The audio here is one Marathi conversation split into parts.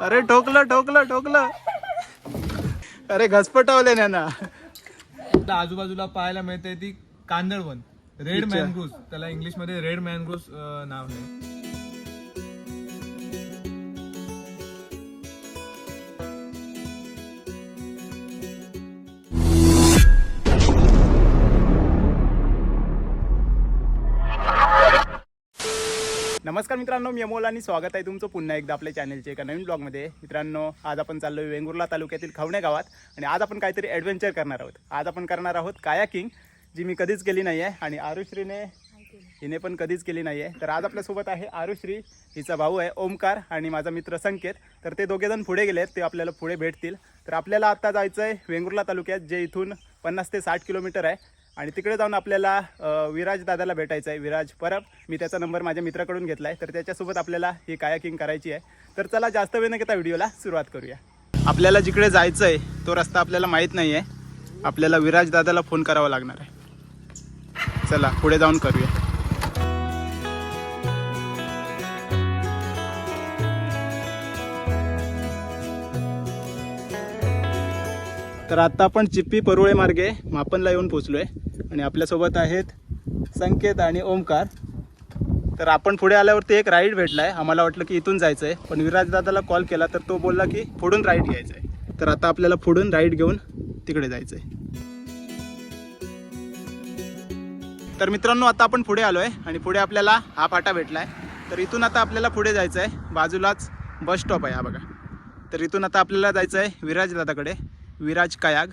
अरे ठोकलं ठोकलं ठोकलं. अरे घसपटवले ना आता आजूबाजूला पाहायला मिळते ती कांदळवन रेड. मॅनग्रोज त्याला इंग्लिशमध्ये रेड मॅनग्रोज नाव आहे नमस्कार मित्रांनो मी अमोल आणि स्वागत आहे तुमचं पुन्हा एकदा आपल्या चॅनलच्या एका नवीन ब्लॉगमध्ये मित्रांनो आज आपण चाललो आहे वेंगुर्ला तालुक्यातील खवणे गावात आणि आज आपण काहीतरी ॲडव्हेंचर करणार आहोत. आज आपण करणार आहोत कायाकिंग जी मी कधीच केली नाही आहे आणि आरुश्रीने हिने पण कधीच केली नाही आहे तर आज आपल्यासोबत आहे आरुश्री हिचा भाऊ आहे ओमकार आणि माझा मित्र संकेत. तर ते दोघेजण पुढे गेले आहेत ते आपल्याला पुढे भेटतील. तर आपल्याला आत्ता जायचं आहे वेंगुर्ला तालुक्यात जे इथून पन्नास ते साठ किलोमीटर आहे. आणि तिकडे जाऊन आपल्याला विराज दादाला भेटायचं आहे. विराज परब. मी त्याचा नंबर माझ्या मित्राकडून घेतला आहे तर त्याच्यासोबत आपल्याला ही कायाकिंग करायची आहे. तर चला जास्त वेळ न घेता व्हिडिओला सुरुवात करूया. आपल्याला जिकडे जायचं आहे तो रस्ता आपल्याला माहीत नाही आहे आपल्याला विराज दादाला फोन करावा लागणार आहे. चला पुढे जाऊन करूया. तर आता आपण चिप्पी परुळे मार्गे मापनला येऊन पोचलोय आणि आपल्यासोबत आहेत संकेत आणि ओमकार. तर आपण पुढे आल्यावरती एक राईड भेटलाय. आम्हाला वाटलं की इथून जायचं आहे पण विराज दादाला कॉल केला तर तो बोलला की पुढून राईड घ्यायचं आहे तर आता आपल्याला पुढून राईड घेऊन तिकडे जायचं आहे तर मित्रांनो आता आपण पुढे आलो आहे आणि पुढे आपल्याला हा फाटा भेटला आहे तर इथून आता आपल्याला पुढे जायचं आहे बाजूलाच बस स्टॉप आहे हा बघा. तर इथून आता आपल्याला जायचं आहे विराज दादाकडे. विराज कायाग.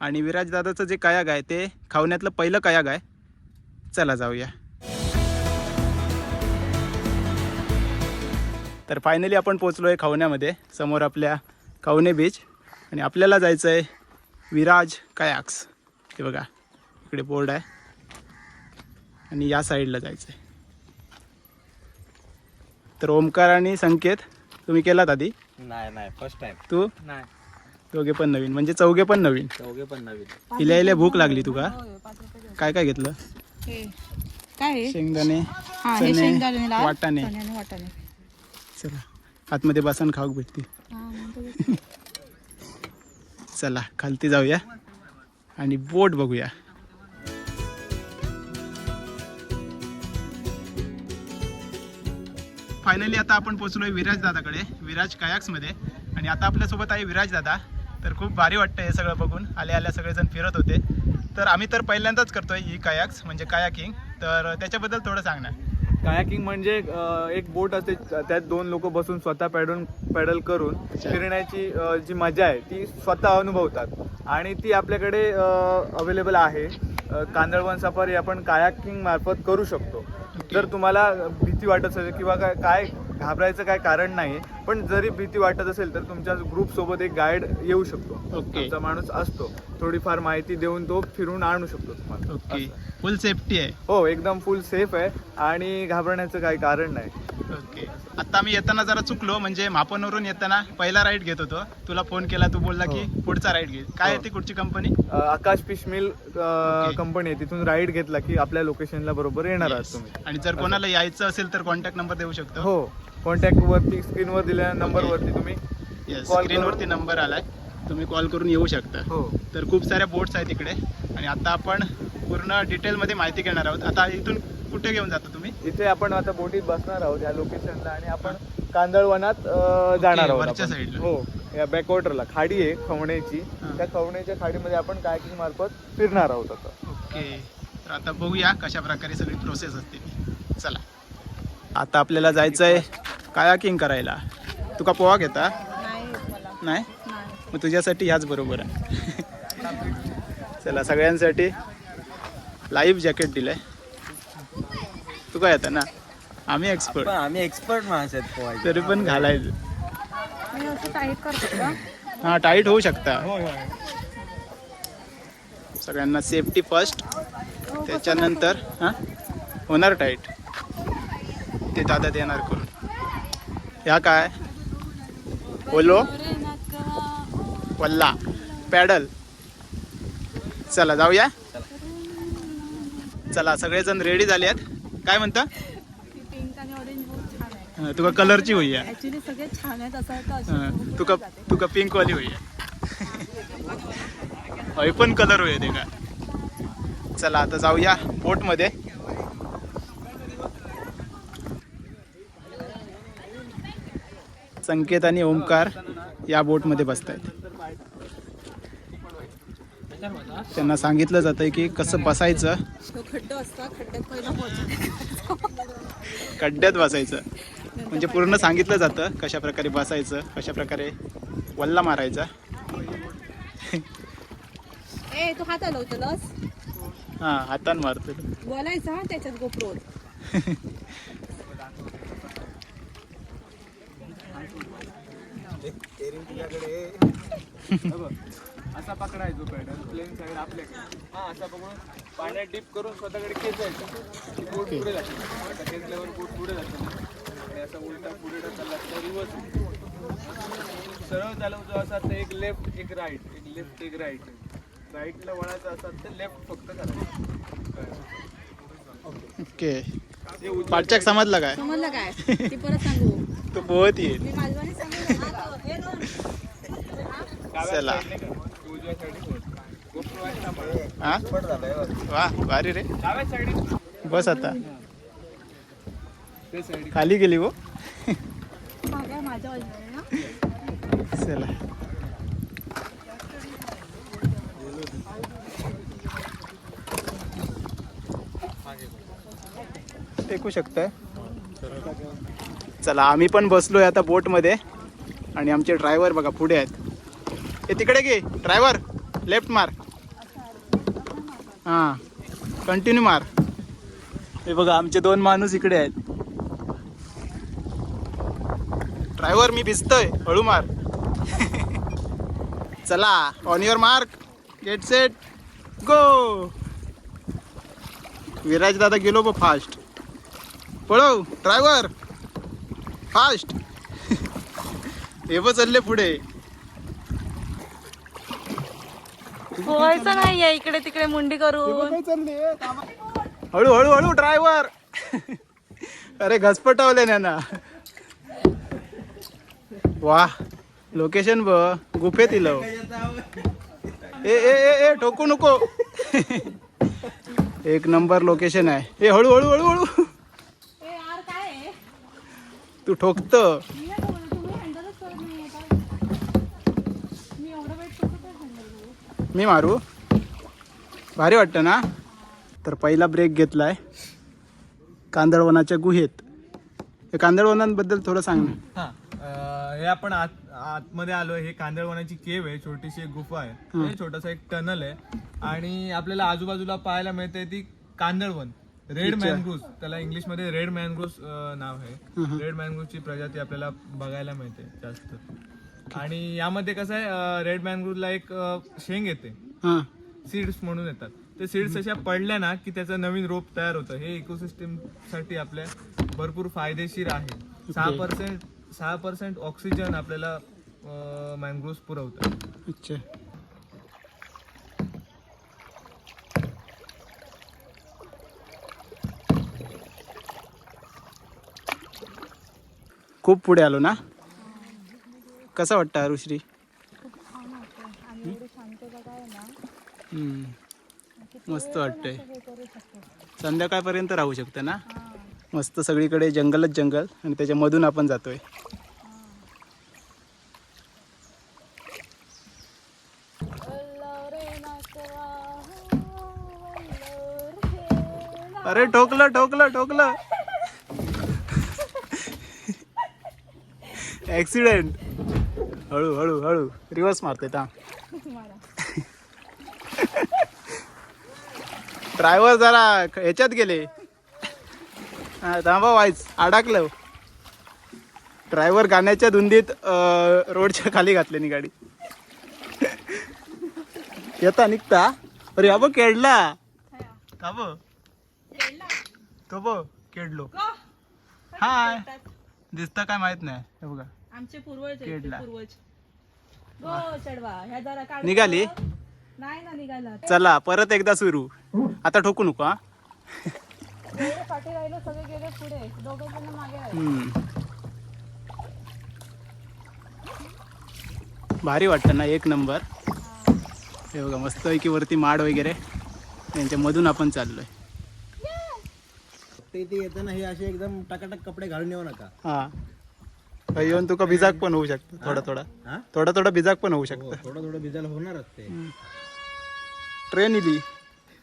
आणि विराज दादाचं जे कायाग आहे ते खावण्यातलं पहिलं कायाग आहे. चला जाऊया. तर फायनली आपण पोचलो आहे खवण्यामध्ये समोर आपल्या खवणे बीच आणि आपल्याला जायचं आहे विराज कायाक्स हे बघा इकडे बोर्ड आहे. आणि या साईडला जायचं आहे तर ओमकार आणि संकेत तुम्ही केलात आधी? नाही नाही फर्स्ट टाइम तू? नाही. दोघे पण नवीन. म्हणजे चौघे पण नवीन. चौघे पण नवीन. हिला हिला भूक लागली तुका. काय काय घेतलं? हे काय? शेंगदाणे हा हे चणे, शेंगदाणे लाल, वाटाणे. चणे आणि वाटाणे. चला आतमध्ये बसन खाऊक भेटतील हा, मग. चला खालती जाऊया आणि बोट बघूया. फायनली आता आपण पोचलोय विराज दादाकडे विराज कायाक्समध्ये. आणि आता आपल्यासोबत आहे विराज दादा तर खूप भारी वाटतं हे सगळं बघून. आल्या आल्या सगळेजण फिरत होते. तर आम्ही तर पहिल्यांदाच करतोय ही कायाक्स म्हणजे कायाकिंग तर त्याच्याबद्दल थोडं सांगणार. कायाकिंग म्हणजे एक बोट असते त्यात दोन लोक बसून स्वतः पॅडल पॅडल करून फिरण्याची जी मजा आहे ती स्वतः अनुभवतात. आणि ती आपल्याकडे अवेलेबल आहे. कांदळवन सफारी आपण कायाकिंग मार्फत करू शकतो. जर तुम्हाला भीती वाटत असेल किंवा काय काय घाबरायचं काय कारण नाही पण जरी भीती वाटत असेल तर तुमच्या ग्रुप सोबत एक गाईड येऊ शकतो. आमचा माणूस असतो. थोडीफार माहिती देऊन तो फिरून आणू शकतो तुम्हाला. फुल सेफ्टी आहे. हो एकदम फुल सेफ आहे. आणि घाबरण्याचं काही कारण नाही. ओके. आता मी येताना जरा चुकलो म्हणजे मापनवरून येताना पहिला राईड घेत होतो. तुला फोन केला तू बोलला की पुढचा राईड घे. काय हो. आहे ती कुठची company Akash fish mill okay. Company आहे. तिथून राईड घेतला की आपल्या लोकेशनला बरोबर येणार आहात तुम्ही. आणि जर कोणाला यायचं असेल तर कॉन्टॅक्ट नंबर देऊ शकतो. हो. कॉन्टॅक्ट वरती स्क्रीनवर दिलेल्या नंबर वरती तुम्ही येस call स्क्रीनवरती करून- नंबर आलाय. तुम्ही कॉल करून येऊ शकता. हो. तर खूप साऱ्या बोट्स आहेत इकडे. आणि आता आपण पूर्ण डिटेलमध्ये माहिती घेणार आहोत. आता इथून कुठे घेऊन जातो तुम्ही? इथे आपण आता बोटीत बसणार आहोत या लोकेशनला आणि आपण कांदळवनात जाणार आहोत वरच्या आपण. साईडला. हो या बॅकवॉटरला खाडी आहे खवण्याची हा. त्या खवण्याच्या खाडीमध्ये आपण कायकिंग मार्फत फिरणार आहोत आता. ओके. तर आता बघूया कशा प्रकारे सगळी प्रोसेस असते ती. चला. आता आपल्याला जायचं आहे कायाकिंग करायला तुका पोहा घेता? नाही मग तुझ्यासाठी ह्याच बरोबर आहे. चला सगळ्यांसाठी लाईव्ह जॅकेट दिलंय. तू काय येतं ना. आम्ही एक्सपर्ट आम्ही एक्सपर्ट माणसं आहेत पोहायचे तरी पण घालायचं. मी असं टाईट करतो का हा टाईट होऊ शकता. सगळ्यांना सेफ्टी फर्स्ट त्याच्यानंतर हां? होणार टाईट ते दादा देणार करून. ह्या काय? ओलो वल्ला. पॅडल. चला जाऊया. चला सगळेजण रेडी झाले आहेत काय म्हणता? पिंक आणि ऑरेंज बहुत छान आहे हा, तुका कलरची होई आहे ऍक्च्युली सगळे छान आहेत असं वाटतं हा, अशी तुका तुका पिंक वाली होई आहे हय पण कलर होय ते का? चला आता जाऊया बोटमध्ये संकेत आणि ओमकार या बोटमध्ये बसतायत. त्यांना सांगितलं जातंय की कसं बसायचं. तो खड्ड असता खड्ड्यात पहिला पोहोचतो खड्ड्यात बसायचं. म्हणजे पूर्ण सांगितलं जातं कशा प्रकारे बसायचं कशा प्रकारे वल्ला मारायचा. ए तू हात हलवतलस? हा हातान मारतो. बोलायचं हा असा पकडायचो पॅडल प्लेन साईड आपल्याकडे हा असा पकडून पाण्यात डिप करून स्वतःकडे खेचायचं बोट पुढे जाते. आता खेचल्यावर बोट पुढे जाते. आणि असा उलटा पुढे ढकलला तर रिवर्स सरळ चालवतो असा तर एक लेफ्ट एक राईट एक लेफ्ट एक राईट राईटला वळायचं असेल तर लेफ्ट फक्त करायचं. ओके. पाठच्याक समजलं काय? समजलं काय? ती परत सांगू. तो पोहत येईल. हे चला. हा? वा भारी रे. बस आता. खाली गेली हो चला. टेकू शकताय? चला आम्ही पण बसलोय आता बोटमध्ये आणि आमचे ड्रायव्हर बघा पुढे आहेत. हे तिकडे घे. ड्रायव्हर लेफ्ट मार. हां. कंटिन्यू मार. हे बघा आमचे दोन माणूस इकडे आहेत. ड्रायव्हर मी भिजतोय. हळू मार. चला on your mark get set go Viraj दादा गेलो बघ फास्ट पळव ड्रायव्हर फास्ट हे चालले पुढे. पोहायचं नाही इकडे तिकडे मुंडी करून. हळू हळू हळू ड्रायव्हर अरे घसपटवले ना वा लोकेशन ब गुफेत इलो. ए ए ए ए ठोकू नको. एक नंबर लोकेशन आहे. ए हळू हळू हळू हळू ए यार काय आहे? तू ठोकत मी नाही बोलत, तुम्ही हँडलच करत नाही आता मी एवढं वेट कसं काय हँडल करू मी मारू? भारी वाटतं ना? तर पहिला ब्रेक घेतलाय. कांदळवनाच्या गुहेत. हे कांदळवनांबद्दल थोडं सांग ना. हा अं, हे आपण आत आतमध्ये आलो हे कांदळवनाची केव आहे. छोटीशी एक गुफा आहे. हे. छोटासा एक टनल आहे. आणि आपल्याला आजूबाजूला पाहायला मिळते ती कांदळवन. रेड मॅनग्रुस त्याला इंग्लिशमध्ये रेड मॅनग्रुस नाव आहे. रेड मॅनग्रुसची प्रजाती आपल्याला बघायला मिळते जास्त. आणि यामध्ये कसं आहे रेड मॅनग्रुसला एक शेंग येते. हां. सीड्स म्हणून येतात. ते सीड्स अशा पडल्या ना की त्याचं नवीन रोप तयार होतं. हे इकोसिस्टमसाठी आपल्या भरपूर फायदेशीर आहे. सहा पर्सेंट सहा पर्सेंट ऑक्सिजन आपल्याला मँग्रोव्स पुरवतात अच्छा. खूप पुढे आलो ना? कसं वाटतं अरुश्री हम्म. मस्त वाटतंय. संध्याकाळपर्यंत राहू शकतं ना? मस्त सगळीकडे जंगलच जंगल आणि त्याच्यामधून आपण जातोय. अरे ठोकलं ठोकलं ठोकलं. ऍक्सिडेंट हळू हळू हळू. रिवर्स मारते ता ड्रायव्हर जरा ह्याच्यात गेले. हा, थांबा वाईच अडकलं. ड्रायव्हर गाण्याच्या धुंदीत रोडच्या खाली घातल्यानी गाडी. येता निघता. अरे अबो केडला का बो तो बो केडलो हाय दिसता काय माहीत नाही. हे बघा. आमचे पूर्वज केडला. पूर्वज. निघाली? नाही ना निघाला. चला परत एकदा सुरू. आता ठोकू नको भारी वाटतं ना एक नंबर. हे बघा मस्त आहे की वरती माड वगैरे. त्यांच्यामधून आपण चाललोय. ते येताना हे असे एकदम टकाटक कपडे घालून येऊ नका. हा. येऊन तुका भिजाक पण होऊ शकतं थोडा थोडा. हा? थोडा थोडा भिजाक पण होऊ हो शकतं. थोडं थोडं भिजायला होणारच ते. ट्रेन इली.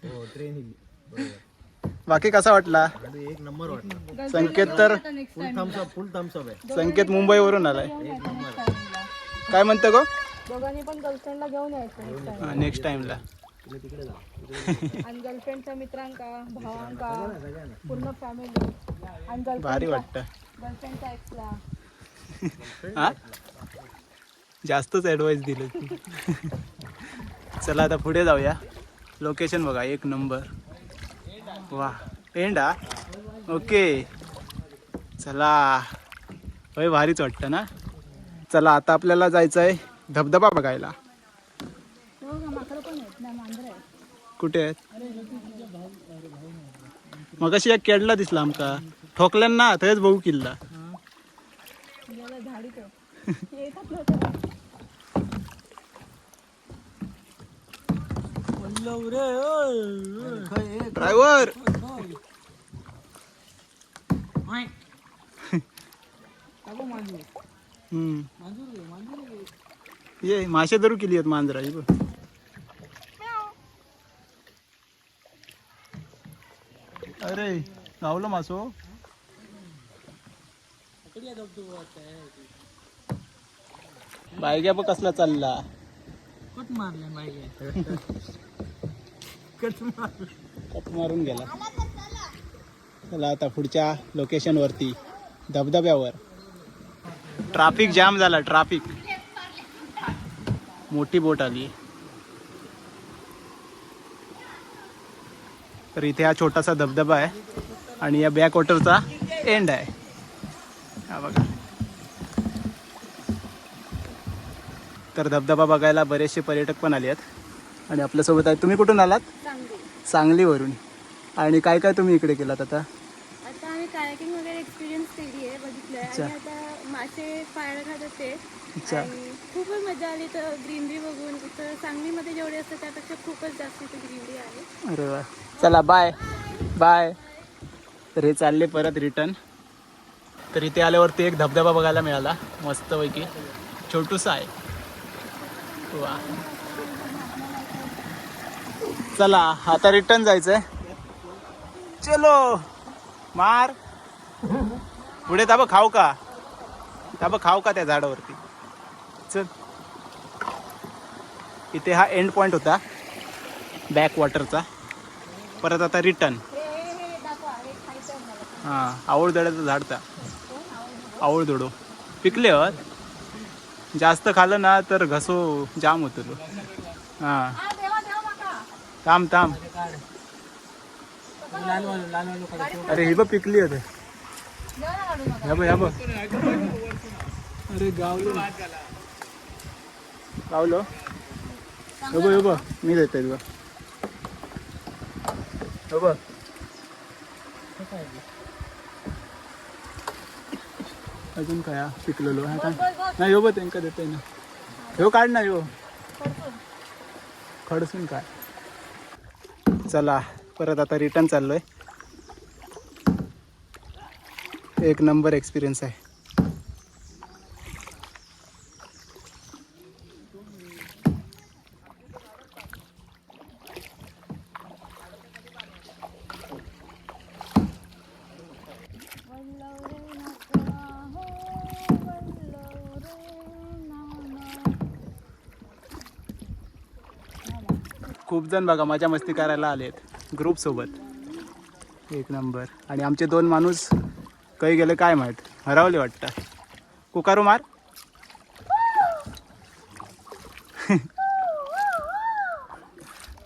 हो ट्रेन ही बरोबर. बाकी कसा वाटला? आणि एक नंबर वाटतं संकेत तर फुल थम्सअप फुल थम्सअप आहे. संकेत मुंबईवरून आलाय. काय म्हणतं गो? दोघांनी पण गर्लफ्रेंडला घेऊन यायचं. नेक्स्ट टाइमला आणि गर्लफ्रेंडच्या मित्रांका भावांका पूर्ण फॅमिली आणि भारी गर्लफ्रेंड वाटतं. गर्लफ्रेंडच्या एक्सला हा? जास्तच ॲडवाईस दिलं चला आता पुढे जाऊया. लोकेशन बघा एक नंबर वा एंड हा? ओके चला. होय भारीच वाटतं ना? चला आता आपल्याला जायचं आहे धबधबा बघायला. कुठे आहेत? मग अशी एक केडला दिसला आमका. ठोकल्यान ना थंयच बघू किल्ला गेलं झाडीत आहे. येतात नव्हतं ड्रायव्हर. ये मासे धरू केली आहेत मांजरा ही बघ. अरे गावलं मासो हो. बायग्या बघ कसला चालला? कट मारून गेला. चला आता पुढच्या लोकेशन वरती धबधब्यावर. ट्राफिक जाम झाला ट्राफिक मोठी बोट आली. तर इथे हा छोटासा धबधबा आहे आणि या बॅक वॉटरचा एंड आहे. हा बघा. तर धबधबा बघायला बरेचसे पर्यटक पण आले आहेत आणि आपल्यासोबत आहेत तुम्ही कुठून आलात? सांगलीवरून. आणि काय काय तुम्ही इकडे केलात आता? आता आम्ही कायाकिंग वगैरे एक्सपिरियन्स केली आहे बघितलंय. अच्छा. आणि आता मासे पाहायला खात होते अच्छा. आणि खूपच मजा आली तर ग्रीनरी बघून. इथं सांगलीमध्ये जेवढे असतात त्यापेक्षा खूपच जास्त इथे ग्रीनरी आहे. अरे वा. चला बाय बाय तर हे चालले परत रिटर्न तर इथे आल्यावरती एक धबधबा बघायला मिळाला. मस्तपैकी. छोटूसा आहे. वा चला आता रिटर्न जायचंय. चलो मार. पुढे ताबं खाऊ का? ताबं खाऊ का त्या झाडावरती? चल. इथे हा एंड पॉइंट होता बॅक वॉटरचा परत आता रिटर्न हां आवळ झाड आवळ दडो पिकले होत? जास्त खाल्लं ना तर घसो जाम होतो तो. हां. हा थांब थांब. अरे हे बघ पिकली होते ह्या बघ ह्या बघ. अरे गावलो. गावलो? हे बघ हे बघ. मी देते बघ. हे बघ. अजून काय हा? पिकलेलो हा काय नाही ह्यो बघ त्यांका देते ना. ह्यो काढ ना ह्यो खडसून काय चला परत आता रिटर्न चाललोय. एक नंबर एक्सपिरियन्स आहे. खूप जण बघा मजा मस्ती करायला आलेत. ग्रुप सोबत. एक नंबर आणि आमचे दोन माणूस काही गेले काय माहीत. हरवले वाटतं. कुकारू मार.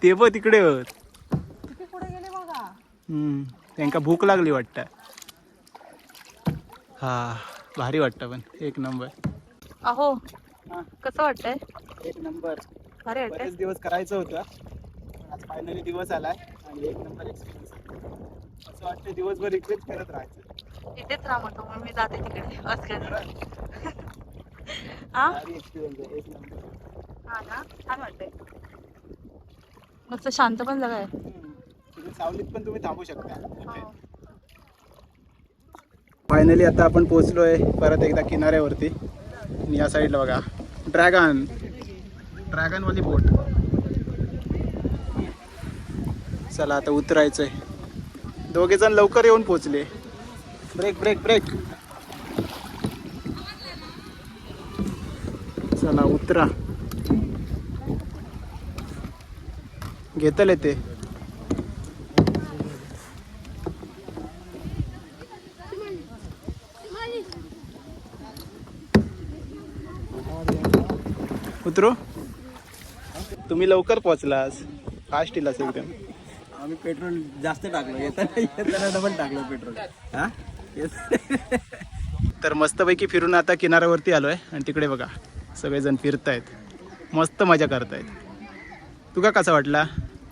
ते पण तिकडे होत. किती पुढे गेले बघा हम्म, त्यांका भूक लागली वाटतं. हा भारी वाटतं पण. एक नंबर अहो कसं वाटतंय? एक नंबर भारी वाटतंय. दिवस करायचं होतं. आज फायनली दिवस आलाय आणि एक नंबर एक्सपिरियन्स असं वाटतं दिवसभर इकडेच करत राहायचं. इथेच राहा म्हणतो म्हणून मी जाते तिकडे. बस हा भारी experience आहे, एक number. हा ना? छान वाटतंय. मस्त शांत पण जागा आहे. तुम्ही सावलीत पण तुम्ही थांबू शकता. हो. फायनली आता आपण पोहोचलोय परत एकदा किनाऱ्यावरती. आणि या साईडला बघा. ड्रॅगन ड्रॅगनवाली बोट चला आता उतरायचंय. दोघे जण लवकर येऊन पोचले ब्रेक ब्रेक ब्रेक चला उतरा. घेतले ते. उतरू? तुम्ही लवकर पोहोचलास फास्ट येलास एकदम. आम्ही पेट्रोल जास्त टाकलं. येताना येताना डबल टाकलं पेट्रोल. हा? तर मस्तपैकी फिरून आता किनाऱ्यावरती आलोय. आणि तिकडे बघा सगळेजण फिरतायत. मस्त मजा करतायत. तुका कसा वाटला?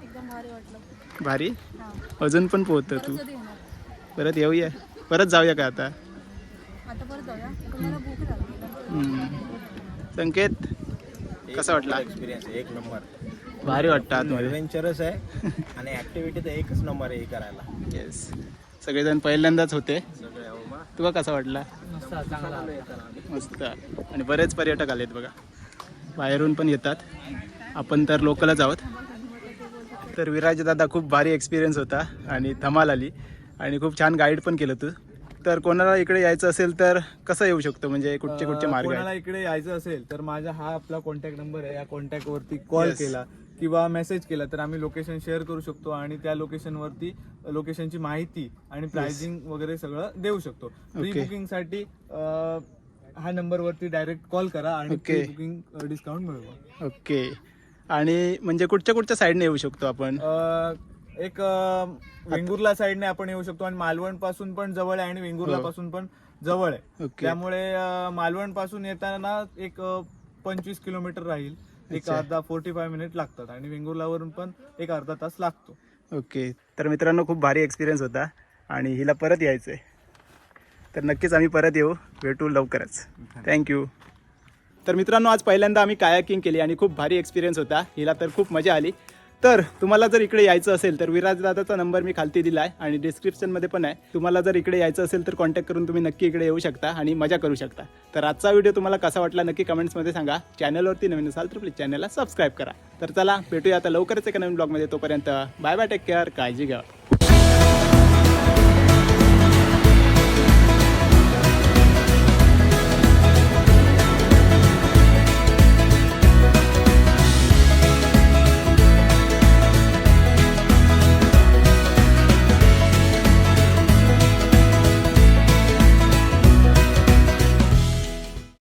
एकदम भारी वाटलं. भारी? हा. अजून पण पोहतो तू परत येऊया. परत जाऊया का आता? आता परत जाऊया. तुम्हाला भूक लागली. हम्म. संकेत कसा वाटला? एक्सपिरियन्स एक नंबर. भारी वाटतं आतमध्ये. ॲडव्हेंचरस आहे. आणि ऍक्टिव्हिटी तर एकच नंबर आहे हे करायला. येस सगळेजण पहिल्यांदाच होते. सगळे अहो मा. तुला कसा वाटला? मस्त आणि बरेच पर्यटक आलेत बघा. बाहेरून पण येतात. आपण तर लोकलच आहोत. तर विराज दादा खूप भारी एक्सपिरियन्स होता आणि धमाल आली. आणि खूप छान गाईड पण केलं तू. तर कोणाला इकडे यायचं असेल तर कसं येऊ शकतो? म्हणजे कुठचे कुठचे अं, मार्ग कोणाला आहेत इकडे यायचं असेल तर माझा हा आपला कॉन्टॅक्ट नंबर आहे. या कॉन्टॅक्ट वरती कॉल Yes. केला. किंवा मेसेज केला तर आम्ही लोकेशन शेअर करू शकतो आणि त्या लोकेशन वरती लोकेशनची माहिती आणि प्राइसिंग वगैरे सगळं देऊ शकतो. Pre Okay. बुकिंगसाठी अं, हा नंबर वरती डायरेक्ट कॉल करा आणि Okay. प्री बुकिंग डिस्काउंट मिळवा. ओके आणि म्हणजे कुठच्या कुठच्या साईडने येऊ शकतो आपण? अं, एक अं, वेंगुर्ला साईडने आपण येऊ शकतो आणि मालवणपासून पण जवळ आहे आणि वेंगुर्ला हो. पासून पण जवळ आहे. ओके त्यामुळे मालवणपासून येताना एक पंचवीस किलोमीटर राहील. एक. अर्धा फोर्टी फाय मिनिट लागतात आणि वेंगुर्लावरून पण एक अर्धा तास लागतो. ओके. तर मित्रांनो खूप भारी एक्सपिरियन्स होता आणि हिला परत यायचं आहे तर नक्कीच आम्ही परत येऊ. भेटू लवकरच. थँक्यू तर मित्रांनो आज पहिल्यांदा आम्ही कायाकिंग केली आणि खूप भारी एक्सपिरियन्स होता. हिला तर खूप मजा आली. तर तुम्हाला जर इकडे यायचं असेल तर विराज दादाचा नंबर मी खालती दिला आहे आणि डिस्क्रिप्शनमध्ये पण आहे. तुम्हाला जर इकडे यायचं असेल तर कॉन्टॅक्ट करून तुम्ही नक्की इकडे येऊ शकता आणि मजा करू शकता. तर आजचा व्हिडिओ तुम्हाला कसा वाटला नक्की कमेंट्समध्ये सांगा. चॅनलवरती नवीन असाल तर प्लीज चॅनलला सबस्क्राईब करा. तर चला भेटूया आता लवकरच एका नवीन ब्लॉगमध्ये तोपर्यंत बाय बाय टेक केअर काळजी घ्या.